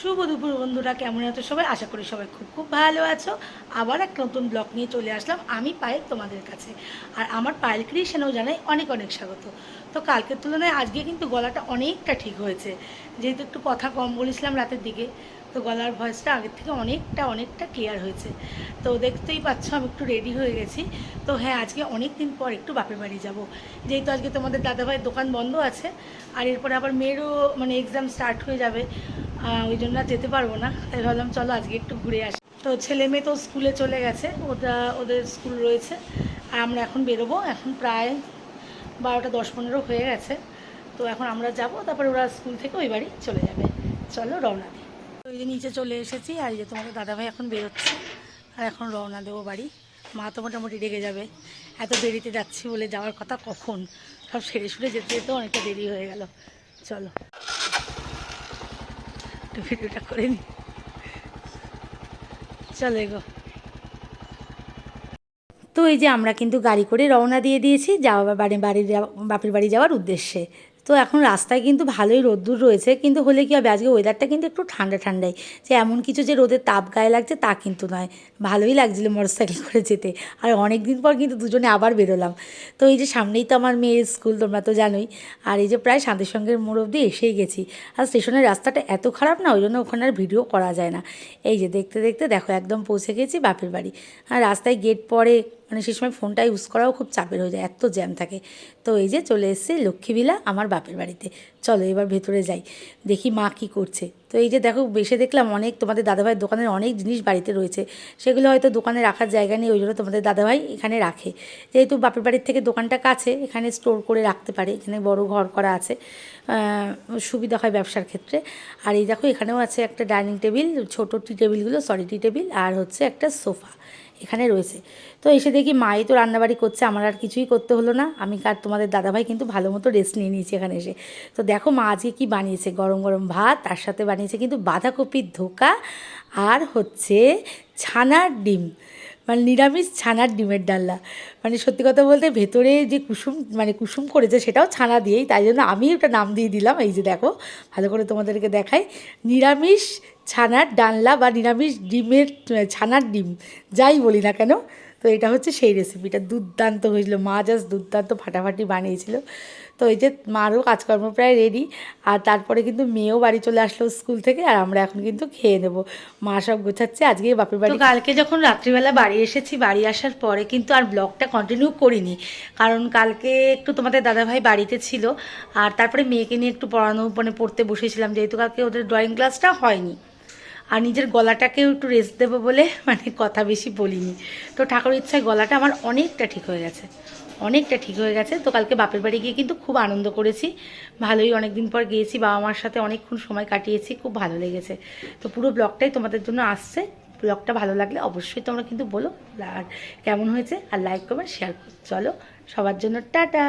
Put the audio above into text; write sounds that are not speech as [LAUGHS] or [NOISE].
শুভ দুপুর বন্ধুরা, কেমন আছো সবাই? আশা করি সবাই খুব খুব ভালো আছো। আবার একটা নতুন ব্লগ নিয়ে চলে আসলাম আমি পায়েল তোমাদের কাছে। আর আমার পায়েল ক্রিয়েশনেও জানাই অনেক অনেক স্বাগত। তো কালকের তুলনায় আজকে কিন্তু গলাটা অনেকটা ঠিক হয়েছে। যেহেতু একটু কথা কম বলেছিলাম রাতের দিকে, তো গলার ভয়েসটা আগের থেকে অনেকটা অনেকটা ক্লিয়ার হয়েছে। তো দেখতেই পাচ্ছ আমি একটু রেডি হয়ে গেছি। তো হ্যাঁ আজকে অনেক দিন পর একটু বাপের বাড়ি যাব। যেহেতু আজকে তোমাদের দাদাভাইয়ের দোকান বন্ধ আছে, আর এরপরে আবার মেয়েরও মানে এক্সাম স্টার্ট হয়ে যাবে। ওই জন্য যেতে পারব না। তাই ভাবলাম চলো আজকে একটু ঘুরে আসি। তো ছেলে মেয়ে তো স্কুলে চলে গেছে ওটা ওদের স্কুল রয়েছে। আর আমরা এখন বেরোবো, এখন প্রায় বারোটা দশ পনেরো হয়ে গেছে। তো এখন আমরা যাব, তারপরে ওরা স্কুল থেকে ওই বাড়ি চলে যাবে। চলো রওনা দিই। তো এই যে নিচে চলে এসেছি, আর যে তোমাদের দাদাভাই এখন বেরোচ্ছে। আর এখন রওনা দেবো বাড়ি। মা তো মোটামুটি রেগে যাবে। এত দেরিতে যাচ্ছি বলে যাওয়ার কথা কখন? সব সেরে সুরে যেতে যেতেও অনেকটা দেরি হয়ে গেল। চলো। একটু ভিডিওটা করে নি। চলে গো। তো এই যে আমরা কিন্তু গাড়ি করে রওনা দিয়ে দিয়েছি, যাওয়া বাড়ি বাড়ির বাপের বাড়ি যাওয়ার উদ্দেশ্যে। তো এখন রাস্তায় কিন্তু ভালোই রোদ্দুর রয়েছে, কিন্তু হলে কি হবে? আজকে ওয়েদারটা কিন্তু একটু ঠান্ডা ঠান্ডাই। যে এমন কিছু যে রোদের তাপ গায়ে লাগছে তা কিন্তু নয়। ভালোই লাগছিল মোটর সাইকেল [LAUGHS] করে যেতে। আর অনেক দিন পর কিন্তু দুজনে আবার বেরোলাম। তো এই যে সামনেই তো আমার মেয়ের স্কুল তোমরা তো জানোই। আর এই যে প্রায় শান্তির সঙ্গের মোড় অবধি এসেই গেছি। আর স্টেশনের রাস্তাটা এত খারাপ না, ওই জন্য ওখানে আর ভিডিও করা যায় না। এই যে দেখতে দেখতে দেখো, একদম পৌঁছে গেছি বাপের বাড়ি। আর রাস্তায় গেট পরে মানে সেই সময় ফোনটা ইউজ করাও খুব চাপের হয়ে যায় এত জ্যাম থাকে। তো এই যে চলে এসেছি লক্ষ্মীবিলা আমার বাপের বাড়িতে। চলো এবার ভেতরে যাই, দেখি মা কি করছে। তো এই যে দেখো বেশে দেখলাম অনেক তোমাদের দাদাভাইয়ের দোকানের অনেক জিনিস বাড়িতে রয়েছে। সেগুলো হয়তো দোকানে রাখার জায়গা নেই ওই জন্য তোমাদের দাদাভাই এখানে রাখে। যেহেতু বাপের বাড়ির থেকে দোকানটা কাছে, এখানে স্টোর করে রাখতে পারে, এখানে বড় ঘর করা আছে সুবিধা হয় ব্যবসার ক্ষেত্রে। আর এই দেখো, এখানেও আছে একটা ডাইনিং টেবিল ছোটো টি টেবিলগুলো সরি টি টেবিল আর হচ্ছে একটা সোফা এখানে রয়েছে। তো এসে দেখি মাই তো রান্নাবাড়ি করছে, আমার আর কিছুই করতে হলো না। আমি কার তোমাদের দাদাভাই কিন্তু ভালো মতো রেস্ট নিয়ে নিয়েছি এখানে এসে। তো দেখো মা আজকে কী বানিয়েছে? গরম গরম ভাত, তার সাথে বানিয়েছে কিন্তু বাঁধাকপির ধোকা আর হচ্ছে ছানার ডিম। মানে নিরামিষ ছানার ডিমের ডাল্লা মানে সত্যি কথা বলতে ভেতরে যে কুসুম মানে কুসুম করেছে সেটাও ছানা দিয়েই, তাই জন্য আমি ওটা নাম দিয়ে দিলাম। এই যে দেখো, ভালো করে তোমাদেরকে দেখাই। নিরামিষ ছানার ডালনা বা নিরামিষ ডিমের ছানার ডিম, যাই বলি না কেন, তো এটা হচ্ছে সেই রেসিপিটা দুর্দান্ত হয়েছিল, মা জাস্ট দুর্দান্ত ফাটাফাটি বানিয়েছিল। তো এই যে মারও কাজকর্ম প্রায় রেডি আর তারপরে কিন্তু মেয়েও বাড়ি চলে আসলো স্কুল থেকে, আর আমরা এখন কিন্তু খেয়ে নেব। মা সব গোছাচ্ছে, আজকে বাপের বাড়ি কালকে যখন রাত্রিবেলা বাড়ি এসেছি, বাড়ি আসার পরে কিন্তু আর ব্লগটা কন্টিনিউ করিনি। কারণ কালকে একটু তোমাদের দাদাভাই বাড়িতে ছিল, আর তারপরে মেয়েকে নিয়ে একটু পড়ানো মানে পড়তে বসেছিলাম, যেহেতু কালকে ওদের ড্রয়িং ক্লাসটা হয়নি। আর নিজের গলাটাকেও একটু রেস্ট দেবো বলে মানে কথা বেশি বলিনি। তো ঠাকুর ইচ্ছায় গলাটা আমার অনেকটা ঠিক হয়ে গেছে। অনেকটা ঠিক হয়ে গেছে। তো কালকে বাপের বাড়ি গিয়ে কিন্তু খুব আনন্দ করেছি। ভালোই অনেক দিন পর গিয়েছি, বাবা মার সাথে অনেকক্ষণ সময় কাটিয়েছি, খুব ভালো লেগেছে। তো পুরো ব্লগটাই তোমাদের জন্য আসছে। ব্লগটা ভালো লাগলে অবশ্যই তোমরা কিন্তু বলো আর কেমন হয়েছে। আর লাইক কমেন্ট শেয়ার করো। চলো, সবার জন্য টাটা!